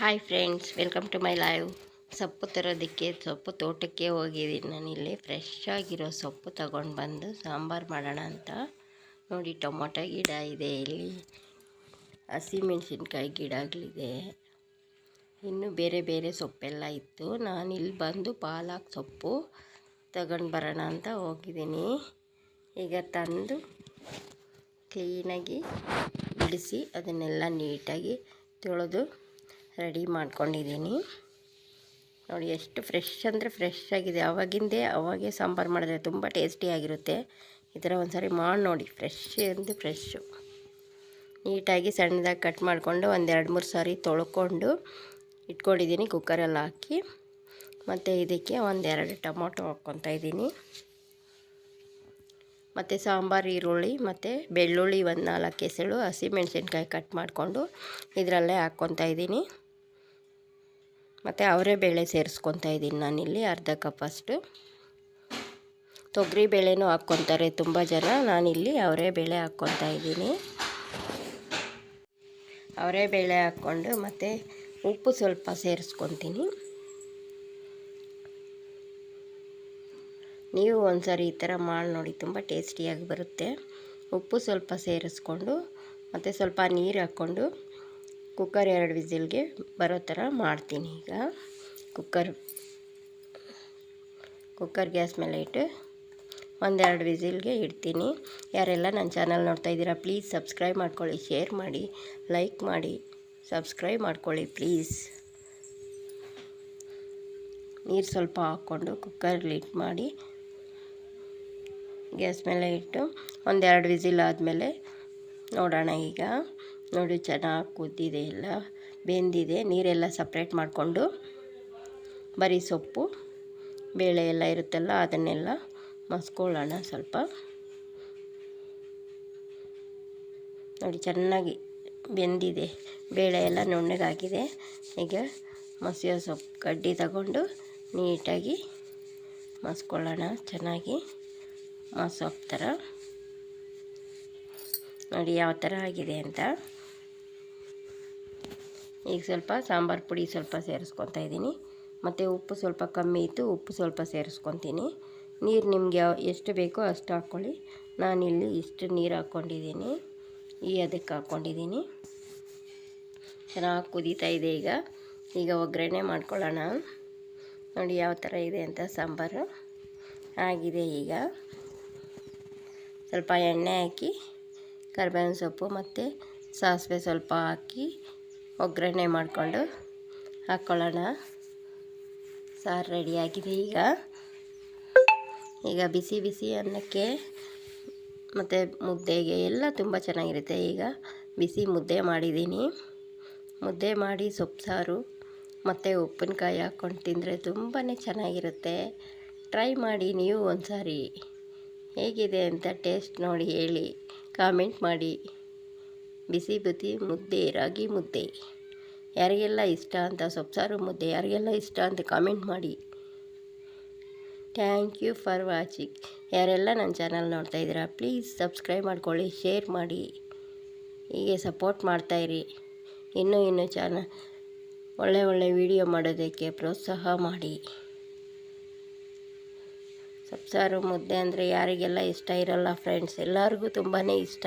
Hi friends welcome to my live ಸೊಪ್ಪು ತರೋದಕ್ಕೆ, ಸೊಪ್ಪು ತೋಟಕ್ಕೆ ಹೋಗಿದ್ದೀನಿ. ನಾನಿಲ್ಲಿ ಫ್ರೆಶ್ ಆಗಿರೋ ಸೊಪ್ಪು ತಗೊಂಡು ಬಂದು ಸಾಂಬಾರು ಮಾಡೋಣ ಅಂತ. ನೋಡಿ, ಟೊಮೊಟೊ ಗಿಡ ಇದೆ ಇಲ್ಲಿ. ಹಸಿಮೆಣ್ಸಿನ್ಕಾಯಿ ಗಿಡಗಳಿದೆ. ಇನ್ನು ಬೇರೆ ಬೇರೆ ಸೊಪ್ಪೆಲ್ಲ ಇತ್ತು. ನಾನು ಇಲ್ಲಿ ಬಂದು ಪಾಲಾಕ್ ಸೊಪ್ಪು ತಗೊಂಡು ಬರೋಣ ಅಂತ ಹೋಗಿದ್ದೀನಿ. ಈಗ ತಂದು ಕ್ಲೀನಾಗಿ ಬಿಡಿಸಿ ಅದನ್ನೆಲ್ಲ ನೀಟಾಗಿ ತೊಳೆದು ರೆಡಿ ಮಾಡ್ಕೊಂಡಿದ್ದೀನಿ. ನೋಡಿ ಎಷ್ಟು ಫ್ರೆಶ್ ಅಂದರೆ ಫ್ರೆಶ್ ಆಗಿದೆ. ಅವಾಗಿಂದೇ ಅವಾಗೆ ಸಾಂಬಾರು ಮಾಡಿದ್ರೆ ತುಂಬ ಟೇಸ್ಟಿಯಾಗಿರುತ್ತೆ ಈ ಥರ ಒಂದು ಸಾರಿ ಮಾಡಿ ನೋಡಿ. ಫ್ರೆಶ್ ಅಂದರೆ ಫ್ರೆಶ್ಶು ನೀಟಾಗಿ ಸಣ್ಣದಾಗಿ ಕಟ್ ಮಾಡಿಕೊಂಡು ಒಂದೆರಡು ಮೂರು ಸಾರಿ ತೊಳ್ಕೊಂಡು ಇಟ್ಕೊಂಡಿದ್ದೀನಿ ಕುಕ್ಕರಲ್ಲಿ ಹಾಕಿ. ಮತ್ತು ಇದಕ್ಕೆ ಒಂದೆರಡು ಟೊಮೊಟೊ ಹಾಕ್ಕೊತಾ ಇದ್ದೀನಿ. ಮತ್ತು ಸಾಂಬಾರು, ಈರುಳ್ಳಿ, ಮತ್ತು ಬೆಳ್ಳುಳ್ಳಿ ಒಂದು ನಾಲ್ಕು ಕೆಸಳು ಹಸಿಮೆಣಸಿನ್ಕಾಯಿ ಕಟ್ ಮಾಡಿಕೊಂಡು ಇದರಲ್ಲೇ ಹಾಕ್ಕೊತಾ ಇದ್ದೀನಿ. ಮತ್ತು ಅವರೇ ಬೇಳೆ ಸೇರಿಸ್ಕೊತಾ ಇದ್ದೀನಿ ನಾನಿಲ್ಲಿ, ಅರ್ಧ ಕಪ್ ಅಷ್ಟು. ತೊಗರಿ ಬೇಳೆನೂ ಹಾಕ್ಕೊತಾರೆ ತುಂಬ ಜನ, ನಾನಿಲ್ಲಿ ಅವರೇ ಬೇಳೆ ಹಾಕ್ಕೊತಾ ಇದ್ದೀನಿ. ಅವರೇ ಬೇಳೆ ಹಾಕ್ಕೊಂಡು ಮತ್ತು ಉಪ್ಪು ಸ್ವಲ್ಪ ಸೇರಿಸ್ಕೊತೀನಿ. ನೀವು ಒಂದು ಸಾರಿ ಈ ಥರ ಮಾಡಿ ನೋಡಿ, ತುಂಬ ಟೇಸ್ಟಿಯಾಗಿ ಬರುತ್ತೆ. ಉಪ್ಪು ಸ್ವಲ್ಪ ಸೇರಿಸ್ಕೊಂಡು ಮತ್ತು ಸ್ವಲ್ಪ ನೀರು ಹಾಕ್ಕೊಂಡು ಕುಕ್ಕರ್ ಎರಡು ವಿಸಿಲ್ಗೆ ಬರೋ ಥರ ಮಾಡ್ತೀನಿ ಈಗ. ಕುಕ್ಕರ್ ಕುಕ್ಕರ್ ಗ್ಯಾಸ್ ಮೇಲೆ ಇಟ್ಟು ಒಂದೆರಡು ವಿಸಿಲ್ಗೆ ಇಡ್ತೀನಿ. ಯಾರೆಲ್ಲ ನನ್ನ ಚಾನಲ್ ನೋಡ್ತಾ ಇದ್ದೀರಾ, ಪ್ಲೀಸ್ ಸಬ್ಸ್ಕ್ರೈಬ್ ಮಾಡ್ಕೊಳ್ಳಿ, ಶೇರ್ ಮಾಡಿ, ಲೈಕ್ ಮಾಡಿ, ಸಬ್ಸ್ಕ್ರೈಬ್ ಮಾಡ್ಕೊಳ್ಳಿ ಪ್ಲೀಸ್. ನೀರು ಸ್ವಲ್ಪ ಹಾಕ್ಕೊಂಡು ಕುಕ್ಕರ್ ಲಿಟ್ ಮಾಡಿ ಗ್ಯಾಸ್ ಮೇಲೆ ಇಟ್ಟು ಒಂದೆರಡು ವಿಸಿಲ್ ಆದಮೇಲೆ ನೋಡೋಣ ಈಗ. ನೋಡಿ ಚೆನ್ನಾಗಿ ಕುದ್ದಿದೆ ಎಲ್ಲ, ಬೆಂದಿದೆ, ನೀರೆಲ್ಲ ಸಪ್ರೇಟ್ ಮಾಡಿಕೊಂಡು ಬರೀ ಸೊಪ್ಪು, ಬೇಳೆ ಎಲ್ಲ ಇರುತ್ತಲ್ಲ ಅದನ್ನೆಲ್ಲ ಮಸ್ಕೊಳ್ಳೋಣ ಸ್ವಲ್ಪ. ನೋಡಿ ಚೆನ್ನಾಗಿ ಬೆಂದಿದೆ, ಬೇಳೆ ಎಲ್ಲ ನುಣ್ಣಗಾಗಿದೆ. ಈಗ ಮಸಿಯ ಸೊಪ್ಪು ಕಡ್ಡಿ ತಗೊಂಡು ನೀಟಾಗಿ ಮಸ್ಕೊಳ್ಳೋಣ, ಚೆನ್ನಾಗಿ ಮಸೊಪ್ಪು ಥರ. ನೋಡಿ ಯಾವ ಥರ ಆಗಿದೆ ಅಂತ. ಈಗ ಸ್ವಲ್ಪ ಸಾಂಬಾರು ಪುಡಿ ಸ್ವಲ್ಪ ಸೇರಿಸ್ಕೊತಾ ಇದ್ದೀನಿ. ಮತ್ತು ಉಪ್ಪು ಸ್ವಲ್ಪ ಕಮ್ಮಿ ಇತ್ತು, ಉಪ್ಪು ಸ್ವಲ್ಪ ಸೇರಿಸ್ಕೊತೀನಿ. ನೀರು ನಿಮ್ಗೆ ಎಷ್ಟು ಬೇಕೋ ಅಷ್ಟು ಹಾಕ್ಕೊಳ್ಳಿ. ನಾನಿಲ್ಲಿ ಇಷ್ಟು ನೀರು ಹಾಕ್ಕೊಂಡಿದ್ದೀನಿ. ಈ ಅದಕ್ಕೆ ಹಾಕ್ಕೊಂಡಿದ್ದೀನಿ. ಚೆನ್ನಾಗಿ ಕುದೀತಾ ಇದೆ ಈಗ. ಈಗ ಒಗ್ಗರಣೆ ಮಾಡ್ಕೊಳ್ಳೋಣ. ನೋಡಿ ಯಾವ ಥರ ಇದೆ ಅಂತ ಸಾಂಬಾರು. ಆಗಿದೆ ಈಗ. ಸ್ವಲ್ಪ ಎಣ್ಣೆ ಹಾಕಿ, ಕರಿಬೇವಿನ ಸೊಪ್ಪು ಮತ್ತು ಸಾಸಿವೆ ಸ್ವಲ್ಪ ಹಾಕಿ ಒಗ್ಗರಣೆ ಮಾಡಿಕೊಂಡು ಹಾಕ್ಕೊಳ್ಳೋಣ. ಸಾರು ರೆಡಿಯಾಗಿದೆ ಈಗ. ಈಗ ಬಿಸಿ ಬಿಸಿ ಅನ್ನಕ್ಕೆ ಮತ್ತು ಮುದ್ದೆಗೆ ಎಲ್ಲ ತುಂಬ ಚೆನ್ನಾಗಿರುತ್ತೆ. ಈಗ ಬಿಸಿ ಮುದ್ದೆ ಮಾಡಿದ್ದೀನಿ. ಮುದ್ದೆ ಮಾಡಿ ಸೊಪ್ಪು ಸಾರು, ಮತ್ತು ಉಪ್ಪಿನಕಾಯಿ ಹಾಕ್ಕೊಂಡು ತಿಂದರೆ ತುಂಬಾ ಚೆನ್ನಾಗಿರುತ್ತೆ. ಟ್ರೈ ಮಾಡಿ ನೀವು ಒಂದು ಸಾರಿ ಹೇಗಿದೆ ಅಂತ ಟೇಸ್ಟ್ ನೋಡಿ ಹೇಳಿ. ಕಾಮೆಂಟ್ ಮಾಡಿ. ಬಿಸಿ ಬಿಸಿ ಮುದ್ದೆ, ರಾಗಿ ಮುದ್ದೆ. ಯಾರಿಗೆಲ್ಲ ಇಷ್ಟ ಅಂತ ಸೊಪ್ಸಾರು ಮುದ್ದೆ, ಯಾರಿಗೆಲ್ಲ ಇಷ್ಟ ಅಂತ ಕಾಮೆಂಟ್ ಮಾಡಿ. ಥ್ಯಾಂಕ್ ಯು ಫಾರ್ ವಾಚಿಂಗ್ ಯಾರೆಲ್ಲ ನನ್ನ ಚಾನಲ್ ನೋಡ್ತಾ ಇದ್ದೀರಾ ಪ್ಲೀಸ್ ಸಬ್ಸ್ಕ್ರೈಬ್ ಮಾಡ್ಕೊಳ್ಳಿ ಶೇರ್ ಮಾಡಿ. ಹೀಗೆ ಸಪೋರ್ಟ್ ಮಾಡ್ತಾಯಿರಿ ಇನ್ನೂ ಇನ್ನೂ ಚಾನ ಒಳ್ಳೆ ಒಳ್ಳೆ ವಿಡಿಯೋ ಮಾಡೋದಕ್ಕೆ ಪ್ರೋತ್ಸಾಹ ಮಾಡಿ. ಸೊಪ್ಸಾರು ಮುದ್ದೆ ಅಂದರೆ ಯಾರಿಗೆಲ್ಲ ಇಷ್ಟ ಇರೋಲ್ಲ ಫ್ರೆಂಡ್ಸ್ ಎಲ್ಲರಿಗೂ ತುಂಬಾ ಇಷ್ಟ.